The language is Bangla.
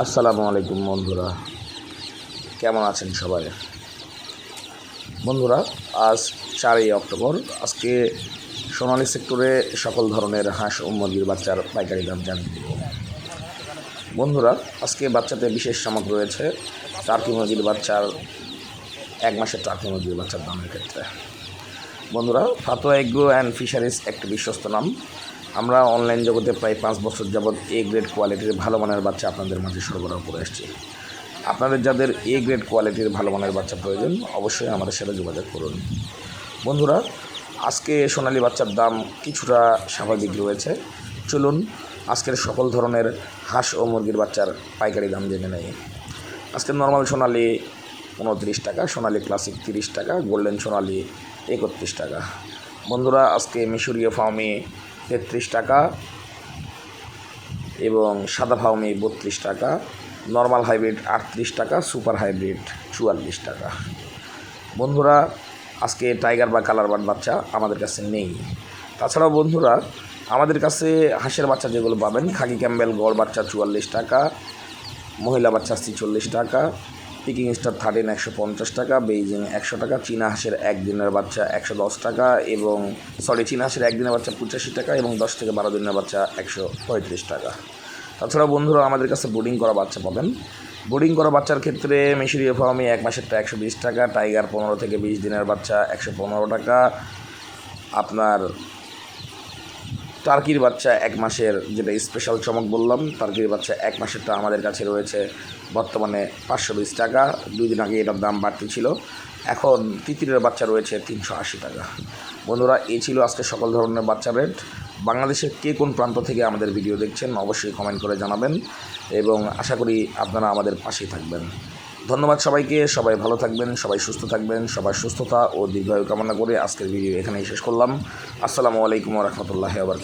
আসসালামু আলাইকুম বন্ধুরা। কেমন আছেন সবাই? বন্ধুরা, আজ চারই অক্টোবর। আজকে সোনালী সেক্টরে সকল ধরনের হাঁস ও মুরগির বাচ্চার পাইকারি দাম দেব। বন্ধুরা, আজকে বাচ্চাতে বিশেষ সামগ্রী রয়েছে, টার্কি মুরগির বাচ্চার এক মাসের টার্কি মুরগির বাচ্চার দামের ক্ষেত্রে। বন্ধুরা, ফাতোয়া এগ্রো অ্যান্ড ফিশারিজ একটি বিশ্বস্ত নাম। আমরা অনলাইন জগতে প্রায় পাঁচ বছর যাবৎ এ গ্রেড কোয়ালিটির ভালো মানের বাচ্চা আপনাদের মাঝে সরবরাহ করে আসছি। আপনাদের যাদের এ গ্রেড কোয়ালিটির ভালো মানের বাচ্চা প্রয়োজন, অবশ্যই আমাদের সাথে যোগাযোগ করুন। বন্ধুরা, আজকে সোনালি বাচ্চার দাম কিছুটা স্বাভাবিক রয়েছে। চলুন, আজকের সকল ধরনের হাঁস ও মুরগির বাচ্চার পাইকারি দাম জেনে নেই। আজকে নর্মাল সোনালি উনত্রিশ টাকা, সোনালি ক্লাসিক তিরিশ টাকা গোল্ডেন সোনালি একত্রিশ টাকা। বন্ধুরা, আজকে মিশরীয় ফাউমি তেত্রিশ টাকা এবং সাদা ফাউমি বত্রিশ টাকা, নর্মাল হাইব্রিড আটত্রিশ টাকা, সুপার হাইব্রিড চুয়াল্লিশ টাকা। বন্ধুরা, আজকে টাইগার বা কালার বার্ড বাচ্চা আমাদের কাছে নেই। তাছাড়াও বন্ধুরা, আমাদের কাছে হাঁসের বাচ্চা যেগুলো পাবেন খাকি ক্যাম্বেল গড় বাচ্চা চুয়াল্লিশ টাকা, মহিলা বাচ্চা ছিচল্লিশ টাকা পিকিং স্টার থার্টিন একশো পঞ্চাশ টাকা বেইজিং একশো টাকা, চীনা হাঁসের একদিনের বাচ্চা একশো দশ টাকা এবং সরি চীনা হাঁসের একদিনের বাচ্চা পঁচাশি টাকা এবং দশ থেকে বারো দিনের বাচ্চা একশো পঁয়ত্রিশ টাকা। তাছাড়া বন্ধুরা, আমাদের কাছে বোর্ডিং করা বাচ্চা পাবেন। বোর্ডিং করা বাচ্চার ক্ষেত্রে মিশরীয় ফার্মে এক মাসেরটা একশো বিশ টাকা টাইগার পনেরো থেকে বিশ দিনের বাচ্চা একশো পনেরো টাকা। আপনার টার্কির বাচ্চা এক মাসের যেটা স্পেশাল চমক বললাম, টার্কির বাচ্চা এক মাসেরটা আমাদের কাছে রয়েছে বর্তমানে পাঁচশো বিশ টাকা। দুই দিন আগে এটার দাম বাড়তি ছিল। এখন তিতিরের বাচ্চা রয়েছে তিনশো আশি টাকা। বন্ধুরা, এই ছিল আজকে সকল ধরনের বাচ্চা রেট বাংলাদেশের কে কোন প্রান্ত থেকে আমাদের ভিডিও দেখছেন, অবশ্যই কমেন্ট করে জানাবেন। এবং আশা করি আপনারা আমাদের পাশেই থাকবেন। ধন্যবাদ সবাইকে সবাই ভালো থাকবেন সবাই সুস্থ থাকবেন সবার সুস্থতা ও দীর্ঘায়ু কামনা করে আজকের ভিডিও এখানেই শেষ করলাম। আসসালামু আলাইকুম রহমতুল্লাহ আবার